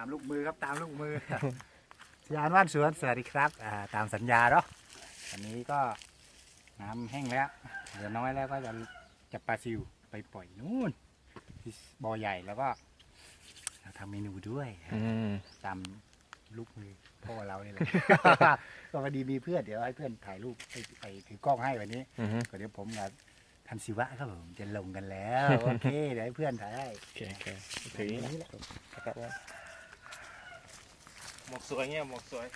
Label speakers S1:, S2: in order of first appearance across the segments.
S1: ามลูกมือครับตามลูกมือยานว่านสวนสวัสดีครับอ่าตามสัญญาเนาะอันนี้ก็น้ำแห้งแล้วเหลือน้อยแล้วก็จะจะปลาซิวไปปล่อยนู่นที่บ่อใหญ่แล้วก็เราทำเมนูด้วย
S2: อืม
S1: ตามลูกมือพ่อเรานี่แหละ ก็พอดีมีเพื่อนเดี๋ยวให้เพื่อนถ่ายรูปไปไปถือกล้องให้วันนี้
S2: อืม
S1: ก็เดี๋ยวผมกับทันศิวะครับผมจะลงกันแล้ว โอเคเดี๋ยวให้เพื่อนถ่ายให้
S2: โอเคโอเคถืออย่างนี้แหละครับว่า
S3: หมวกสวยเงี้ยหมวกสวย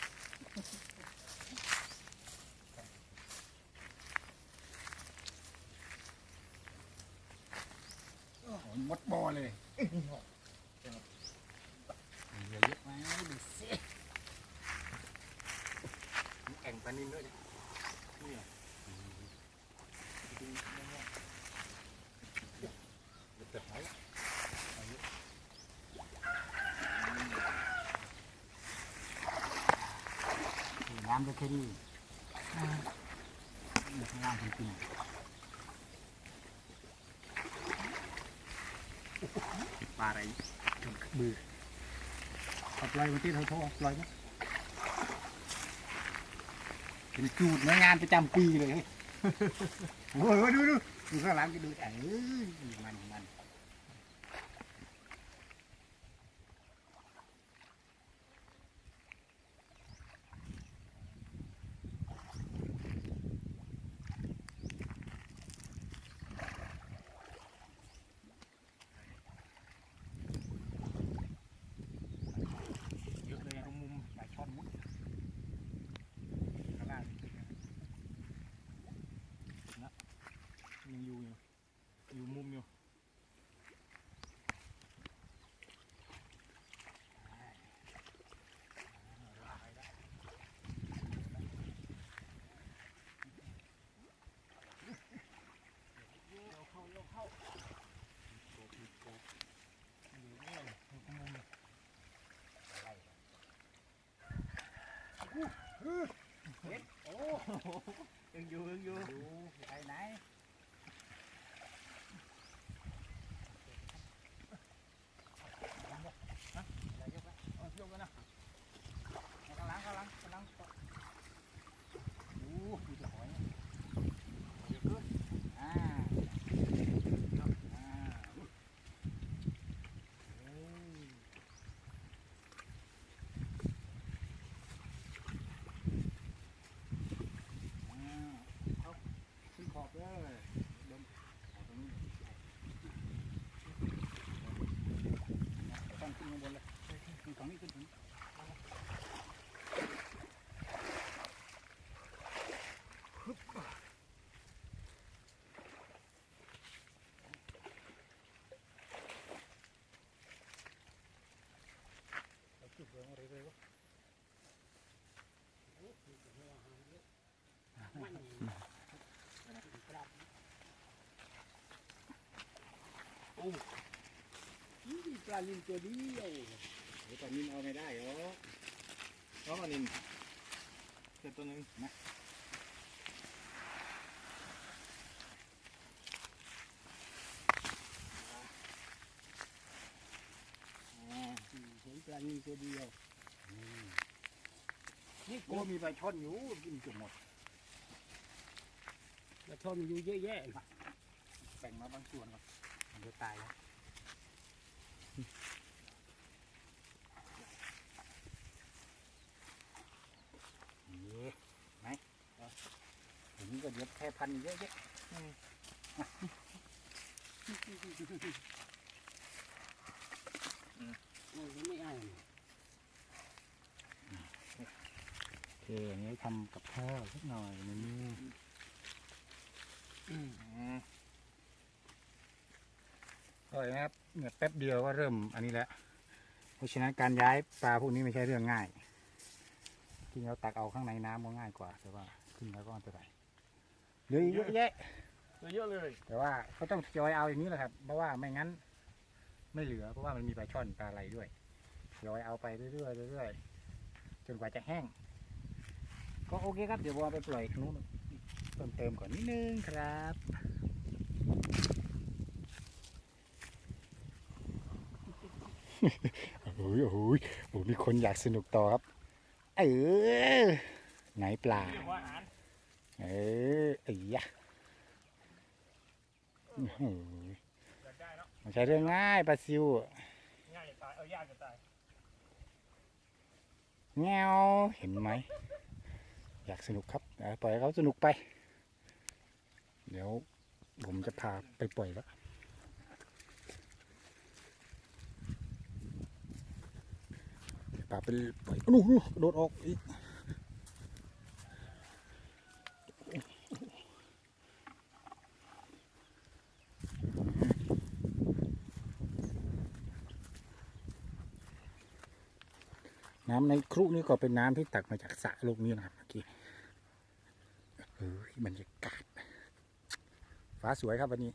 S1: โอ้โหมดบอเลยเหลือเยอะไหมดูสิมีแอ่งปลานินด้วยดินี่อะดูนี่เนี่ยเดี๋ยวเปิดไว้เอาเยอะ นี่น้ำก็แค่นี้นี่ข้างล่างจริงๆปลาอะไรจนมือเอาปล่อยวันที่เขาโทรปล่อยนะเป็นจูดนะงานประจำปีเลยโอ้ยดูดูดูข้างหลังก็ดูเอ้ยมันมันเยอะเลยตรงมุมปลาช่อนมุดข้างล่างนะยังอยู่อยู่อยู่มุมอยู่ ยังอยู่ยังอยู่ดูไปไหน อย่ายกนะเอายกกันนะเอาข้างหลังข้างหลังข้างหลังโอ้ดูจะหอยเยอะขึ้นอ่าอ่าอุ๊ยเอ้ยอ่าเอาขึ้นขอบเลยเดินเอาตรงนี้ต้องขึ้นข้างบนเลย ขึ้นฝั่งนี้ขึ้นถึงจุดเรื่องอะไรเลยวะ ปลาลินตัวเดียวเดี๋ยวปลานินเอาไม่ได้เหรอ
S3: น้องอันนี้เจอตัวหนึง
S1: อ่าเห็นปลานินตัวเดียวนี่โกมีปลาช่อนอยู่กินจนหมด
S4: กระท่อมอยู่เยอะแยะ
S1: แบ่งมาบางส่วนก่อน มันจะตายแล้วนี่ไหมเอาอย่างนี้ก็เดี๋ยวแค่พันเยอะแยะ
S4: มันไม่เอา
S1: โอเคอย่างนี้ทำกับข้าวสักหน่อยเมนู
S3: อืม
S1: ก็อย่างนี้ครับเนี่ยแป๊บเดียวก็เริ่มอันนี้แล้วเพราะฉะนั้นการย้ายปลาพวกนี้ไม่ใช่เรื่องง่ายที่เราตักเอาข้างในน้ำก็ง่ายกว่า แต่ว่าขึ้นแล้วก็อันตรายเหลืออีกเยอะแยะ
S3: ตัวเยอะเลย
S1: แต่ว่าก็ต้องทยอยเอาอย่างนี้แหละครับ เพราะว่าไม่งั้น ไม่เหลือ เพราะว่ามันมีปลาช่อนปลาอะไรด้วยทยอยเอาไปเรื่อยๆเรื่อยๆจนกว่าจะแห้ง ก็โอเคครับ เดี๋ยววอไปปล่อยทางนู้นเพิ่มเติมก่อนนิดนึงครับ โอ้โหโอ้โหโอ้มีคนอยากสนุกต่อครับ เออไหนปลา เออไอ้ยะอื้อหือ
S2: อยากได้เนาะ
S1: มันใช้เรื่องง่ายปลาซิว
S2: ง่ายจะตาย เอายากจะตาย
S1: แงวเห็นไหม อยากสนุกครับปล่อยเขาสนุกไป เดี๋ยวผมจะพาไปปล่อยแล้วพาไปล่อยนู่นนู่นโดดออกอีกน้ำในครุนี่ก็เป็นน้ำที่ตักมาจากสระลูกนี้นะครับเมื่อกี้เฮ้ยบรรยากาศฟ้าสวยครับวันนี้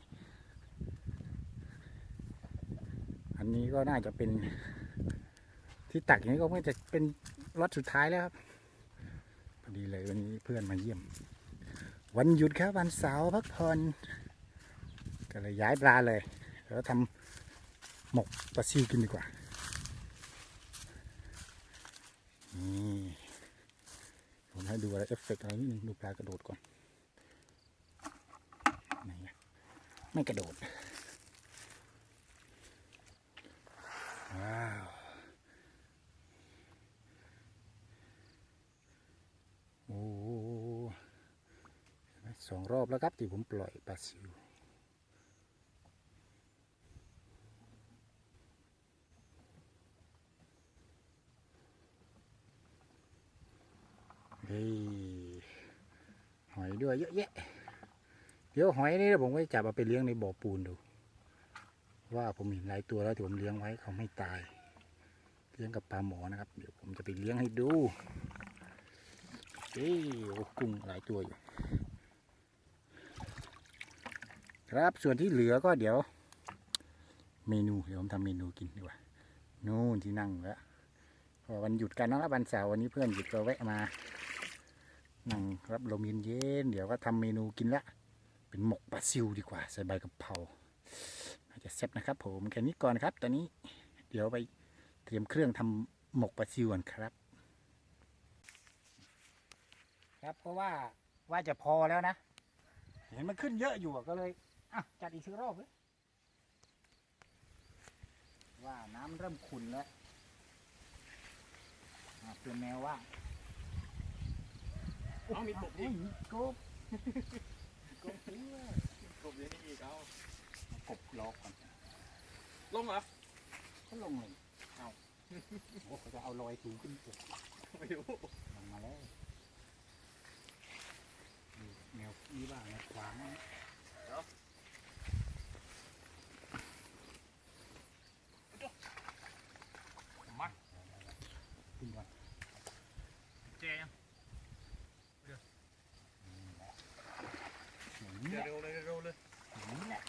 S1: อันนี้ก็น่าจะเป็น ที่ตักอย่างนี้ก็ไม่จะเป็นรถสุดท้ายแล้วครับพอดีเลยวันนี้เพื่อนมาเยี่ยม วันหยุดครับวันเสาร์พักผ่อนก็เลยย้ายปลาเลยแล้วทำหมกปลาซิวกินดีกว่านี่ผมให้ดูอะไรเอฟเฟกต์อะไรนิดนึงดูปลากระโดดก่อนไม่กระโดดว้าว โอ้สองรอบแล้วครับที่ผมปล่อยปลาซิวเฮ้ยหอยด้วยเยอะแยะ เดี๋ยวหอยนี่ผมก็จะจับเอาไปเลี้ยงในบ่อปูนดู ว่าผมเห็นหลายตัวแล้วที่ผมเลี้ยงไว้เขาไม่ตาย เลี้ยงกับปลาหมอนะครับ เดี๋ยวผมจะไปเลี้ยงให้ดู อ้โอ้กุ้งหลายตัวอยู่ ครับส่วนที่เหลือก็เดี๋ยว เมนูเดี๋ยวผมทำเมนูกินดีกว่านู่นที่นั่งแล้วพราะวันหยุดกันนะครับวันเสาร์วันนี้เพื่อนหยุดก็แวะมานั่งรับลมเย็นๆเดี๋ยวก็ทำเมนูกินละเป็นหมกปลาซิวดีกว่า ใส่ใบกะเพราน่าจะเซ็ตนะครับ ผมแค่นี้ก่อนครับ ตอนนี้ เดี๋ยวไปเตรียมเครื่องทำหมกปลาซิวก่อนครับ ครับ เพราะว่าว่าจะพอแล้วนะ เห็นมันขึ้นเยอะอยู่อะก็เลยอะจัดอีกสักรอบเลยว่าน้ำเริ่มขุ่นแล้วอะเปลี่ยนแนวว่า
S2: เอามีกบ
S1: เอ้
S2: อี
S1: ย
S2: ก
S1: มีกบกบเยอะ
S3: กบเลี้ยงอีกเอา
S1: กบล็อกก่อน
S3: ลงเหรอ
S1: ก็ลงเลยเอาโอ้เขาจะเอาลอยสูงขึ้นเก
S3: ไม่รู้
S1: ลงมาแล้วนี่ แนวนี้บ้างแนวขวางนะขึ้นก่อน
S2: เจยัง
S1: อย่างนี้
S3: เดี๋
S1: แห
S3: ยว
S1: ละ
S3: เร็วเลยเร็วเลย
S1: อย่างนี้แหละ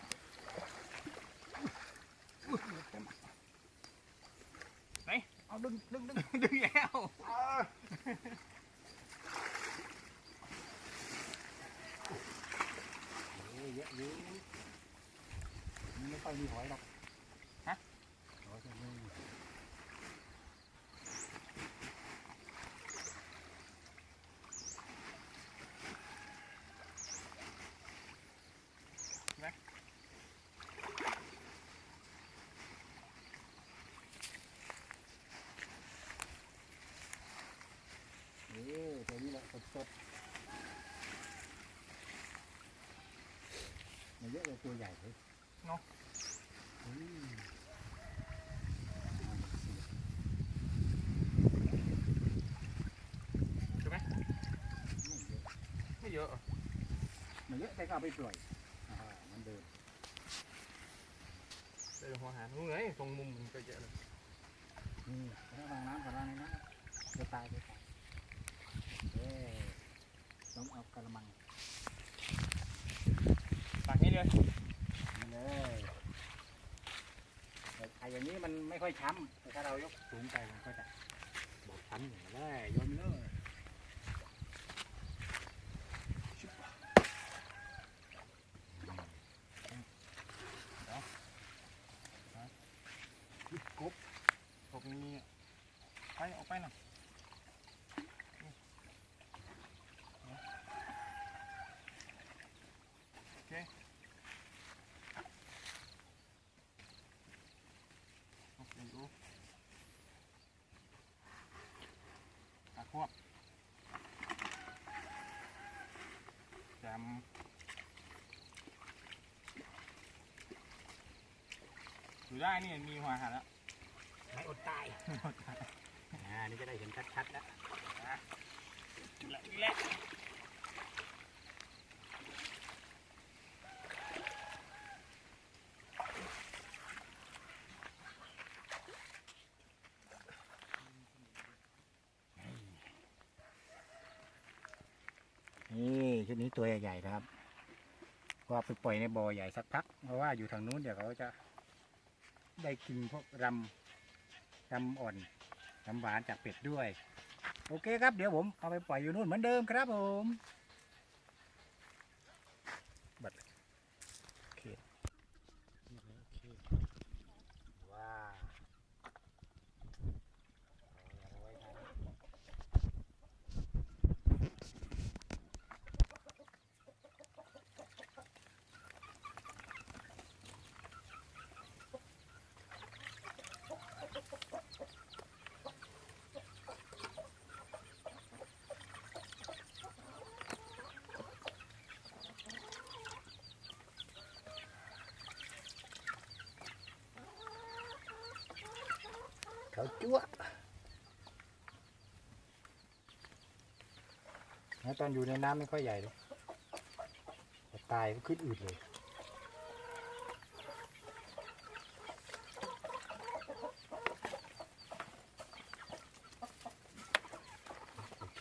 S2: เอาดึงดึงดึงดึงแล้ว
S1: เอ้ยเยอะอยู่มันไม่ ค่อยมีหอยหรอกฮะหอยจะไม่มีเออตัวนี้แหละสดๆมันเยอะเลยตัวใหญ่เลยอืม
S2: ใช่ไหม
S1: ไม่เยอะ
S2: ไม่เยอะ
S1: มันเยอะแต่ก็เอาไปปล่อยอ่ามันเดิน
S2: เดี๋ยวหัวอาหารนู้นไงตรงมุมมันก็เยอะเลย
S1: นี่แล้ววางน้ำกับวางในน้ำจะตายจะตายเอ้ยต้องเอากระมัง
S2: ตักนี้เลย
S1: นี่เลยแต่ไอ้อย่างนี้มันไม่ค่อยช้ำแต่ถ้าเรายกสูงไปมันก็จะบอกช้ำอย่างนี้เลยโยนเลยชุบเดี๋ยวนะกบ
S2: ไป ออกไปหน่อยโอเคโอเคดูตะควบแจมอยู่ได้นี่มีหัวอาหารแล้ว
S1: ไม่อดตายอ่า นี่จะได้เห็นชัดๆแล้ว
S2: แหละแหละ
S1: นี่ชุดนี้ตัวใหญ่ๆนะครับก็เอาไปปล่อยในบ่อใหญ่สักพัก เพราะว่าอยู่ทางนู้นเดี๋ยวเขาจะได้กินพวกรำรำอ่อน น้ำหวานจากเป็ดด้วย โอเคครับเดี๋ยวผมเอาไปปล่อยอยู่นู่นเหมือนเดิมครับผมบัดโอเคโอเคว้าวเอาไว้ทาน เขาจั่วแล้วตอนอยู่ในน้ำไม่ค่อยใหญ่เลยตายก็ขึ้นอืดเลย โอเค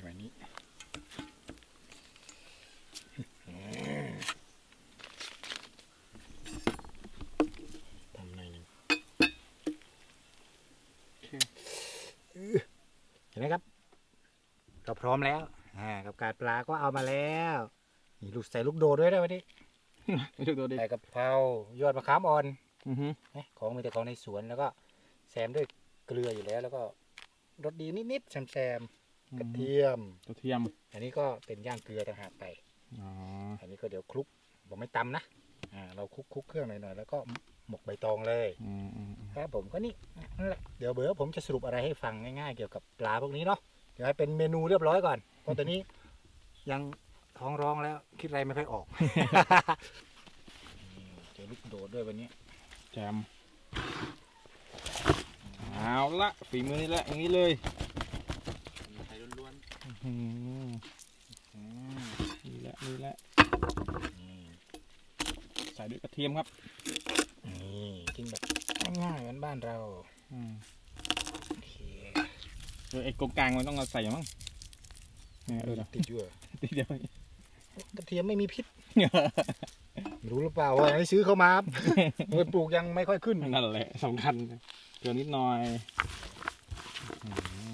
S1: แบบนี้ ทำในหนึ่งเห็นไหมครับ ก็ พร้อมแล้วอ่ากับการปลาก็เอามาแล้วนี่ลูกใส่ลูกโดดด้วยนะวันนี้
S2: ไม่ถูกตัวดิ
S1: ใส่กะเพรายอดมะขามอ่อน
S2: อือฮึ
S1: นะของมีแต่ของในสวนแล้วก็แซมด้วยเกลืออยู่แล้ว แล้วก็รสดีนิดๆแซมๆกระเทียม
S2: กระเทียม
S1: อันนี้ก็เป็นย่างเกลือต่างหากไป
S2: อ๋อ
S1: อันนี้ก็เดี๋ยวคลุกผมไม่ตำนะอ่าเราคลุกคลุกเครื่องหน่อยๆแล้วก็หมกใบตองเลย
S2: อืมอืมอืม
S1: ครับผมก็นี่นั่นแหละเดี๋ยวเบอร์ผมจะสรุปอะไรให้ฟังง่ายๆ เกี่ยวกับปลาพวกนี้เนาะ เดี๋ยวให้เป็นเมนูเรียบร้อยก่อนเพราะตอนนี้ยังท้องร้องแล้วคิดอะไรไม่ค่อยออกนี่เจอลูกโดดด้วยวันนี้
S2: แจมเอาละฝีมือนี่แหละอย่างนี้เลย
S3: ไทยล้วน
S2: อืมอืมนี่แหละนี่แหละ
S1: นี่
S2: ใส่ด้วยกระเทียมครับ
S1: นี่กินแบบง่ายๆเหมือนบ้านเรา
S2: อืม
S1: โอเค
S2: เออไอ้กงกลางมันต้องเอาใส่มั้งเนี่ยเออเดี๋ยว
S1: ติดอยู่เหรอ
S2: ติดเดียว
S1: กระเทียมไม่มีพิษไม่รู้หรือเปล่าว่าให้ซื้อเข้ามาครับเอาไปปลูกยังไม่ค่อยขึ้น
S2: นั่นแหละสำคัญเกลือนิดหน่อยอืม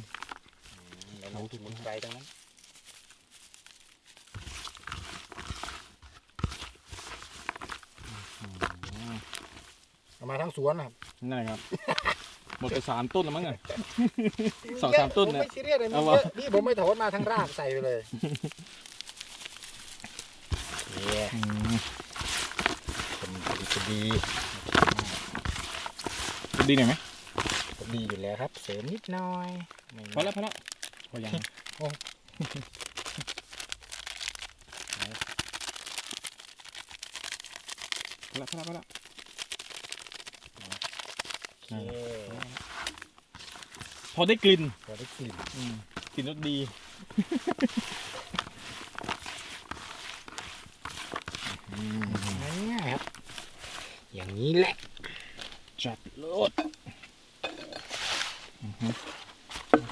S1: เราสมุนไพรทั้งนั้นเอามาทั้งสวนนะครับ
S2: นั่นแหละครับ หมดไปสามต้นแล้วมั้งอะสองสามต้น
S1: ผม
S2: เนี่ย
S1: ไม่ซีเรียสเลยมัน
S2: เอา
S1: เยวะอะนี่ผมไม่ถอนมาทั้งรากใส่ไปเลยเนี่ย
S2: อืม
S1: เป็นพอดีพอดี
S2: จะดีหน่อยไหม
S1: พอดีอยู่แล้วครับ เสริมนิดหน่อยไม่
S2: พอแล้วพอแล้วพอยังพอแล้วพอแล้วพอแล้ว
S1: โอเค
S2: พ อได้กลิ่น
S1: พอได้กลิ่น
S2: อืมกลิ่นรสดี
S1: ง่ายๆครับ อย่างนี้แหละ
S2: จัดโลดอือฮึ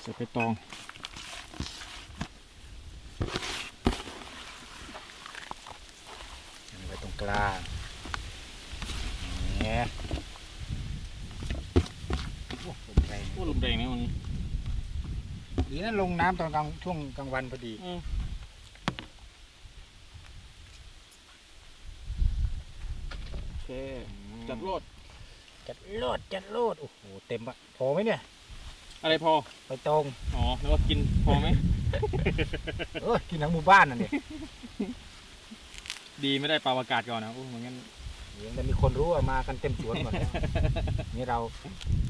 S2: ใส่ไปตอง
S1: ไว้ตรงกลางเนี่ยโอ้ ลมแรง
S2: โอ้ลมแรงนะวันนี้
S1: ดีนะลงน้ำตอนกลางช่วงกลางวันพอดี
S2: อืมโอเค จัดโลด
S1: จัดโลดจัดโลดโอ้โหเต็มอะพอไหมเนี่ย
S2: อะไรพอ
S1: ไปตรง
S2: อ๋อนึกว่ากินพอไหม
S1: เออกินทั้งหมู่บ้านน่ะเนี่ย
S2: ดีไม่ได้ปลาอากาศก่อนนะโอ้เหมือนกัน
S1: เดี๋ ยวจะมีคนรู้ว่ามากันเต็มสวนหมดแล้วนี่เรา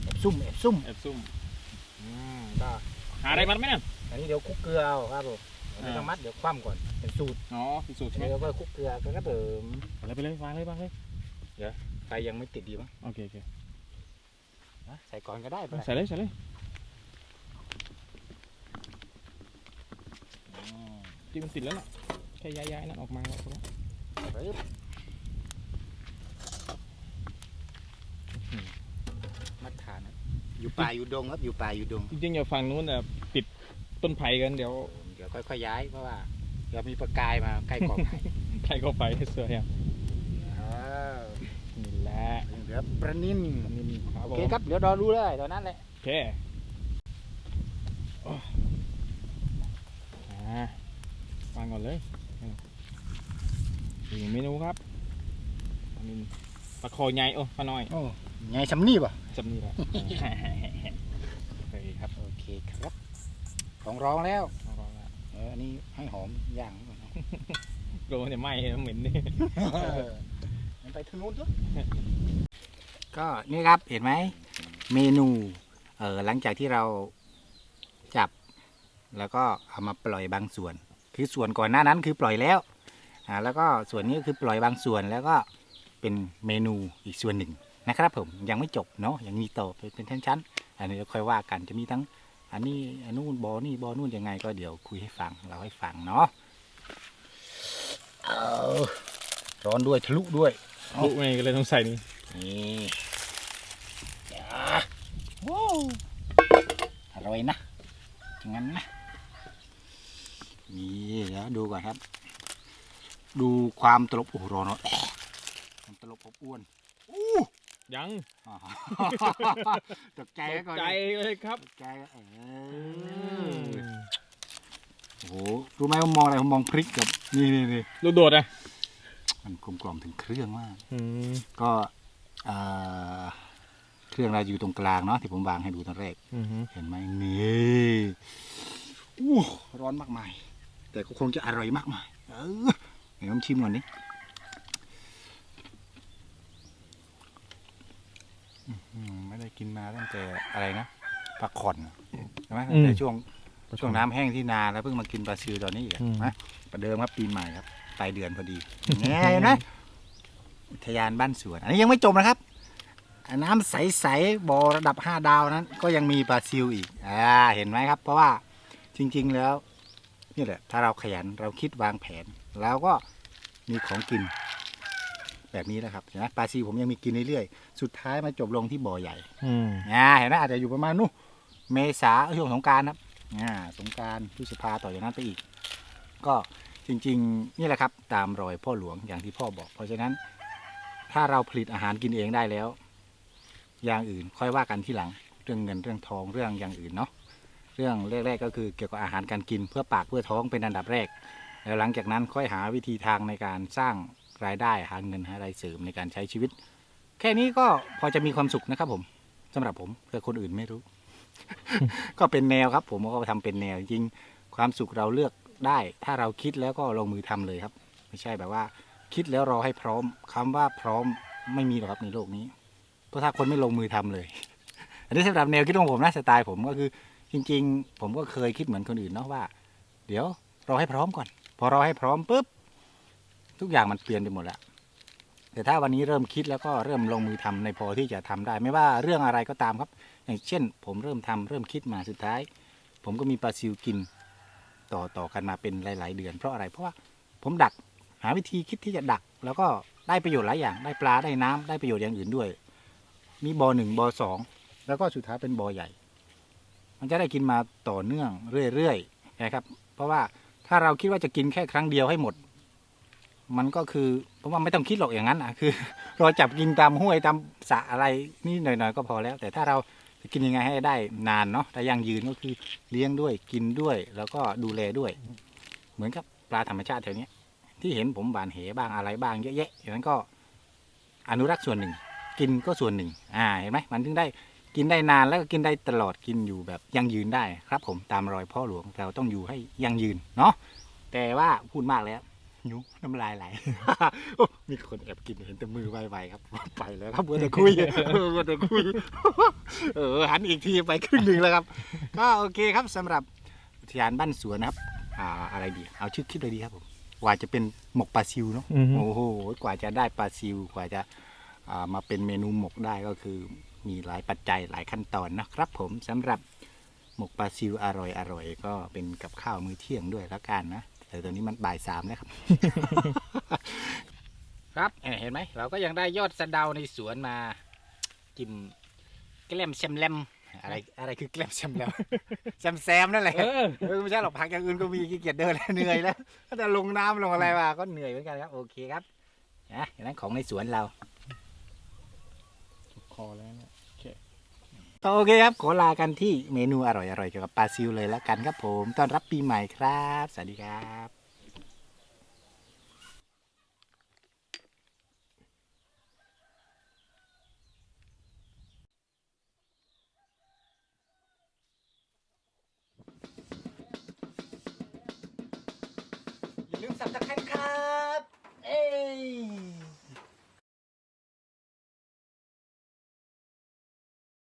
S1: แอบซุ่มแอบซุ่ม
S2: แอบซุ่ม
S1: อืมก็
S2: หาอะไรมัดไหมเนี่ย
S1: อันนี้เดี๋ยวคลุกเกลือเอาครับผม
S2: อ่า
S1: ไม่ต้องมัดเดี๋ยวคว่ำก่อนเป็นสูตร
S2: อ๋อพิสูจน์ใช่ไหม
S1: เดี๋ยวก็คลุกเกลือก็กระเดิม
S2: ไปเลยไปเลยวางเลยวางเลย
S1: ไฟยังไม่ติดดีมั้ง
S2: โอเคโอเค
S1: นะใส่ก่อนก็ได้ไป
S2: ใส่เลยใส่เลย
S1: อืม
S2: ที่มันติดแล้วน่ะแค่ย้ายๆนั่นออกมาแล้วพอแล้ว
S1: ปึ๊บมัดฐานนะ อยู่ป่าอยู่ดงครับอยู่ป่าอยู่ดง
S2: จริงๆอย่าฝั่งนู้นน่ะติดต้นไผ่กันเดี๋ยว
S1: เดี๋ยวค่อยๆย้ายเพราะว่าเดี๋ยวมีประกายมาใกล้กองไผ่
S2: ใครเข้าไปเสือยัง
S1: อ้าว
S2: นี่แหละ
S1: เหลือประนิน
S2: นี่ครับ
S1: โอ
S2: ผม
S1: เคครับเดี๋ยวรอรู้เลยตอนนั้นแหละ
S2: โอเคโอ้อ่าวางก่อนเลยอีกเมนูครับอันนี้ปลาคอใหญ่โอ้ปลาน้อย
S1: โอ้ ไงชำนี่ป่ะ
S2: จำนี่แหละโอเคครับ
S1: โอเคครับ ของร้องแล้ว
S2: เอาลองละ
S1: เอออันนี้ให้หอมย่างไว้ก่อนนะ
S2: กลัวมันจะไหม้แล้วเหม็นนี่
S1: มันไปทางนู้นด้วยก็นี่ครับเห็นไหม เมนูเออหลังจากที่เราจับ แล้วก็เอามาปล่อยบางส่วน คือส่วนก่อนหน้านั้นคือปล่อยแล้วอ่าแล้วก็ส่วนนี้ก็คือปล่อยบางส่วนแล้วก็เป็นเมนูอีกส่วนหนึ่ง นะครับผมยังไม่จบเนาะยังมีต่อเป็นชั้นๆอันนี้เราค่อยว่ากันจะมีทั้ง อันนี้อันนู้นบอนี่บอนู่นยังไงก็เดี๋ยวคุยให้ฟังเราให้ฟังเนาะเอาร้อนด้วยทะลุด้วย
S2: ลุกไงก็เลยต้องใส่นี่
S1: นี่จ้าว้าวอร่อยนะอย่างนั้นนะนี่เดี๋ยวดูก่อนครับ ดูความตลบโอ้โหร้อนเนอะความตลบอบอ้วนอู้
S2: ยัง
S1: อ๋อตกใจไว้ก่อน
S2: ใจเลยครับ
S1: ตกใจเออโอ้โหรู้ไหมว่ามองอะไรผมมองพริกกับนี่นี่นี่
S2: ลูกโดดอะ
S1: มันกลมกล่อมถึงเครื่องมาก
S2: อืม
S1: ก็เอ่อเครื่องเราอยู่ตรงกลางเนาะที่ผมวางให้ดูตอนแรก
S2: อือฮึ
S1: เห็นไหมนี่อู้ร้อนมากมาย แต่ก็คงจะอร่อยมากมายเออเดี๋ยวผมชิมก่อนดิอื้อหือ ไม่ได้กินมาตั้งแต่อะไรนะปลาขอนใช่ไหมตั้งแต่ช่วงช่วงน้ำแห้งที่นาแล้วเพิ่งมากินปลาซิวตอนนี้อีกอะนะประเดิมครับปีใหม่ครับปลายเดือนพอดีแง่เห็นไหมอุทยานบ้านสวน อันนี้ยังไม่จบนะครับ น้ำใสๆบ่อระดับ5ดาวนั้น ก็ยังมีปลาซิวอีกอ่าเห็นไหมครับ เพราะว่าจริง ๆแล้วนี่แหละ ถ้าเราขยันเราคิดวางแผน แล้วก็มีของกิน แบบนี้นะครับเห็นไหมปลาซิวผมยังมีกินเรื่อยๆ สุดท้ายมาจบลงที่บ่อใหญ่
S2: อืม
S1: อ่าเห็นไหมอาจจะอยู่ประมาณนู้นเมษาช่วงสงกรารครับอ่าสงกรารพฤษภาต่อจากนั้นไปอีก ก็จริงๆ นี่แหละครับ ตามรอยพ่อหลวงอย่างที่พ่อบอก เพราะฉะนั้น ถ้าเราผลิตอาหารกินเองได้แล้ว อย่างอื่นค่อยว่ากันที่หลังเรื่องเงินเรื่องทองเรื่องอย่างอื่นเนาะเรื่องแรก ๆ ก็คือเกี่ยวกับอาหารการกินเพื่อปากเพื่อท้องเป็นอันดับแรก แล้วหลังจากนั้นค่อยหาวิธีทางในการสร้าง รายได้หาเงินหารายเสริมในการใช้ชีวิต แค่นี้ก็พอจะมีความสุขนะครับ ผมสำหรับผมเพื่อคนอื่นไม่รู้ ก็เป็นแนวครับ ผมก็ทำเป็นแนวจริงความสุขเราเลือกได้ ถ้าเราคิดแล้วก็ลงมือทำเลยครับ ไม่ใช่แบบว่า คิดแล้วรอให้พร้อมคำว่าพร้อมไม่มีหรอกครับในโลกนี้เพราะถ้าคนไม่ลงมือทำเลย อันนี้สำหรับแนวคิดของผมนะสไตล์ผมก็คือ จริง ๆ ผมก็เคยคิดเหมือนคนอื่นเนาะว่า เดี๋ยวรอให้พร้อมก่อน พอรอให้พร้อมปุ๊บ ทุกอย่างมันเปลี่ยนไปหมดแล้วแต่ถ้าวันนี้เริ่มคิดแล้วก็เริ่มลงมือทำในพอที่จะทำได้ ไม่ว่าเรื่องอะไรก็ตามครับ อย่างเช่น ผมเริ่มทำเริ่มคิดมาสุดท้าย ผมก็มีปลาซิวกิน ต่อต่อกันมาเป็นหลาย ๆ เดือน เพราะอะไรเพราะว่าผมดักหาวิธีคิดที่จะดัก แล้วก็ได้ประโยชน์หลายอย่าง ได้ปลาได้น้ำได้ประโยชน์อย่างอื่นด้วย มีบ่อหนึ่งบ่อสองแล้วก็สุดท้ายเป็นบ่อใหญ่ มันจะได้กินมาต่อเนื่องเรื่อยๆนะครับ เพราะว่าถ้าเราคิดว่าจะกินแค่ครั้งเดียวให้หมด มันก็คือผมว่าไม่ต้องคิดหรอกอย่างนั้นอะคือเราจับกินตามห้วยตามสระอะไรนี่หน่อยๆก็พอแล้ว แต่ถ้าเราจะกินยังไงให้ได้นานเนาะแต่ยั่งยืนก็คือเลี้ยงด้วยกินด้วย แล้วก็ดูแลด้วย เหมือนกับปลาธรรมชาติแถวเนี้ยที่เห็นผมบานเหบ้างอะไรบ้างเยอะแยะอย่างนั้นก็อนุรักษ์ส่วนหนึ่ง กินก็ส่วนหนึ่ง อ่าเห็นไหมมันถึงได้กินได้นานแล้วก็กินได้ตลอดกินอยู่แบบยั่งยืนได้ครับ ผมตามรอยพ่อหลวงเราต้องอยู่ให้ยั่งยืนเนาะแต่ว่าพูดมากแล้ว ยุน้ำลายไหล โอ้มีคนแอบกินเห็นแต่มือไวๆครับ ไปแล้วครับเมื่อแต่คุยเออเมื่อแต่คุยเออหันอีกทีไปครึ่งหนึ่งแล้วครับ ก็โอเคครับสำหรับอุทยานบ้านสวนนะครับ อ่าอะไรดี เอาชื่อคลิปเลยดีครับผมกว่าจะเป็นหมกปลาซิวเนาะ
S2: อือฮึ
S1: โอ้โหกว่าจะได้ปลาซิวกว่าจะอ่ามาเป็นเมนูหมกได้ก็คือมีหลายปัจจัยหลายขั้นตอนนะครับ ผมสำหรับหมกปลาซิวอร่อยอร่อยก็เป็นกับข้าวมื้อเที่ยงด้วยแล้วกันนะ แต่ตอนนี้มันบ่ายสามแล้วครับ ครับเอ่อเห็นไหมเราก็ยังได้ยอดสะเดาในสวนมาจิ้มแกล้มแซมแลมอะไรอะไรคือแกล้มแซมแลมแซมแซมนั่นแหละ
S2: เออ
S1: เออไม่ใช่หรอกผักอย่างอื่นก็มีขี้เกียจเดินแล้วเหนื่อยแล้วถ้าจะลงน้ำลงอะไรมาก็เหนื่อยเหมือนกันครับ โอเคครับนะอย่างนั้นของในสวนเรา
S2: คอแล้วเนี่ย
S1: โอเคครับ ขอลากันที่เมนูอร่อยๆเกี่ยวกับปลาซิวเลยแล้วกันครับผม ต้อนรับปีใหม่ครับ สวัสดีครับอย่าลืมสับตะไคร้ครับ เอ้